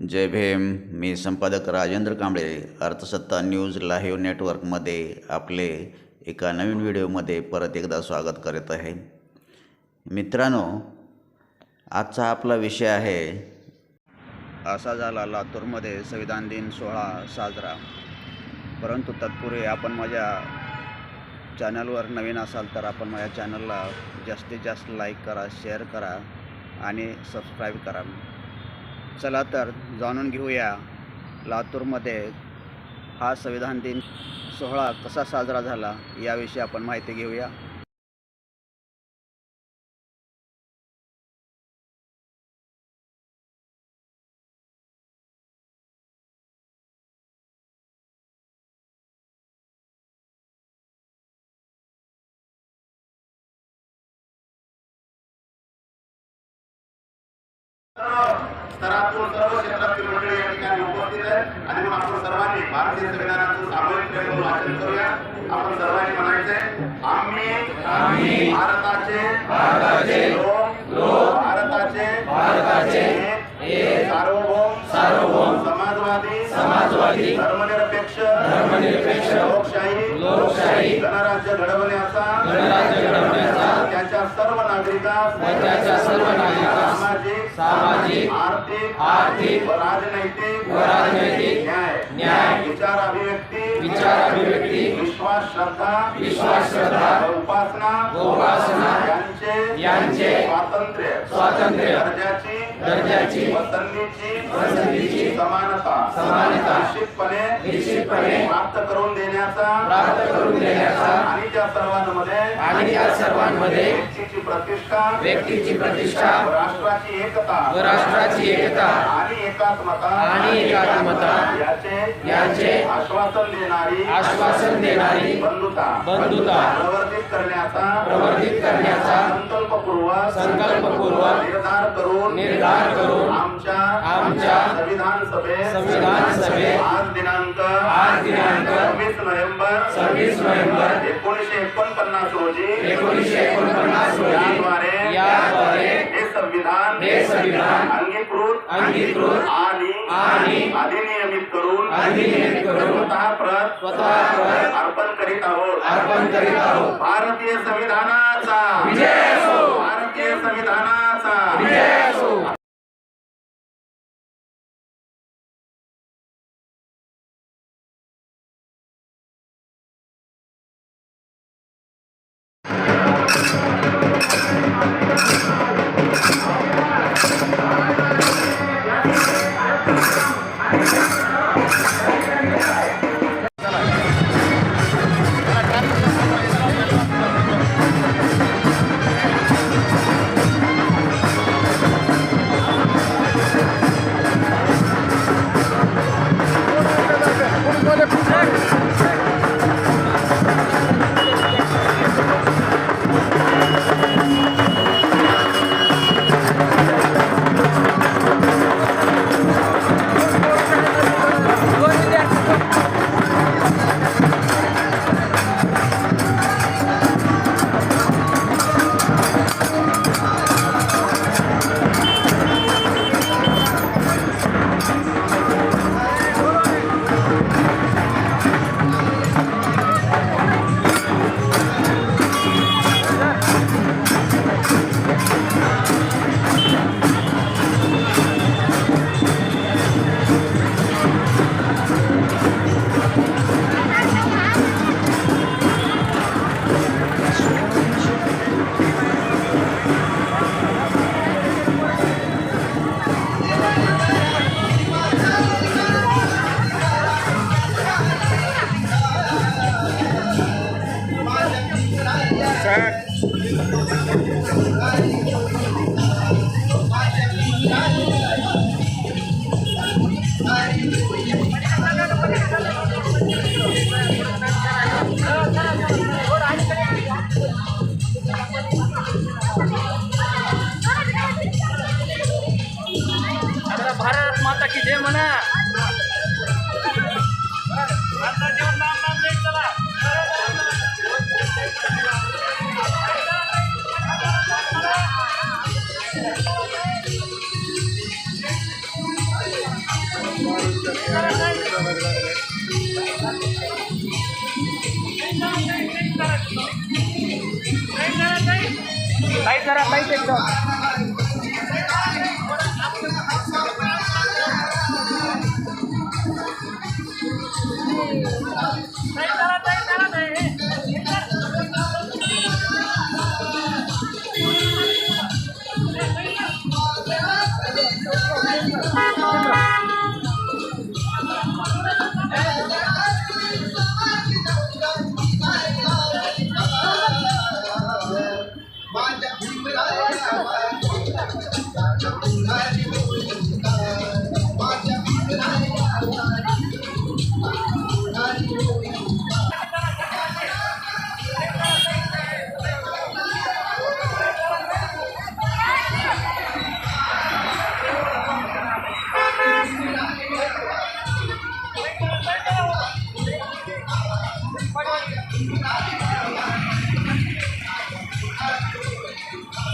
जय भीम. मी संपादक Rajendra Kamble Arthasatta news live नेटवर्कमध्ये आपले एका नवीन व्हिडिओमध्ये परत एकदा स्वागत करत आहे. मित्रांनो आजचा आपला विषय आहे असा झाला लातूरमध्ये संविधान दिन सोहळा साजरा. परंतु तत्पूर्वी आपण माझ्या चॅनलवर नवीन असाल तर आपण माझ्या चॅनलला जास्तीत जास्त लाईक करा शेअर करा आणि सबस्क्राईब करा. चला तर जाणून घेऊया लातूरमध्ये हा संविधान दिन सोहळा कसा साजरा झाला याविषयी आपण माहिती घेऊया. स्तरातून सर्व क्षेत्रातील मंडळी या ठिकाणी उपस्थित आहेत. आणि मग आपण सर्वांनी भारतीय संविधानाचं सामूहिकपणे वाचन करूया. आपण सर्वांनी म्हणायचंय आम्ही आम्ही भारताचे भारताचे लोक भारताचे भारताचे सार्वभौम सार्वभौम समाजवादी समाजवादी धर्मनिरपेक्ष धर्मनिरपेक्ष लोकशाही लोकशाही गणराज्य घडवण्याचा गणराज्य घडवण्याचा त्याच्या सर्व नागरिकांस त्याच्या सर्व नागरिकांस सामाजिक आर्थिक आर्थिक व राजनैतिक व राजनैतिक न्याय न्याय विचार अभिव्यक्ती विचार अभिव्यक्ती विश्वास श्रद्धा विश्वास श्रद्धा उपासना उपासना यांचे यांचे स्वातंत्र्य स्वातंत्र्य. दर्जाची दर्जाची व संधीची संधीची समानता. समानता. निश्चितपणे निश्चितपणे प्राप्त करून देण्याचा प्राप्त करून देण्याचा आणि त्या सर्वांमध्ये आणि त्या सर्वांमध्ये व्यक्तीची प्रतिष्ठा व्यक्तीची प्रतिष्ठा व राष्ट्राची एकता व राष्ट्राची एकता आणि एकात्मता आणि एकात्मता याचे याचे आश्वासन देणारी आश्वासन देणारी बंधुता. बंधुता प्रवर्धित करण्याचा प्रवर्धित करण्याचा संकल्पपूर्वक संकल्पपूर्वक निर्धार करून निर्धार करून आमच्या आमच्या संविधान सभेत संविधान सभेत आज दिनांक आज दिनांक सव्वीस नोव्हेंबर सव्वीस नोव्हेंबर एकोणीसशे एकोणपन्नास रोजी एकोणीसशे एकोणपन्नास रोजी याद्वारे याद्वारे हे संविधान हे संविधान अंगीकृत अंगीकृत आणि आणि अधिनियमित करून अधिनियमित करून स्वतः प्रत स्वतः प्रत अर्पण करीत आहोत. अर्पण करीत आहोत. भारतीय संविधानाचा विजय भारतीय संविधानाचा विजय Tight na rin, tight ito. Tight na you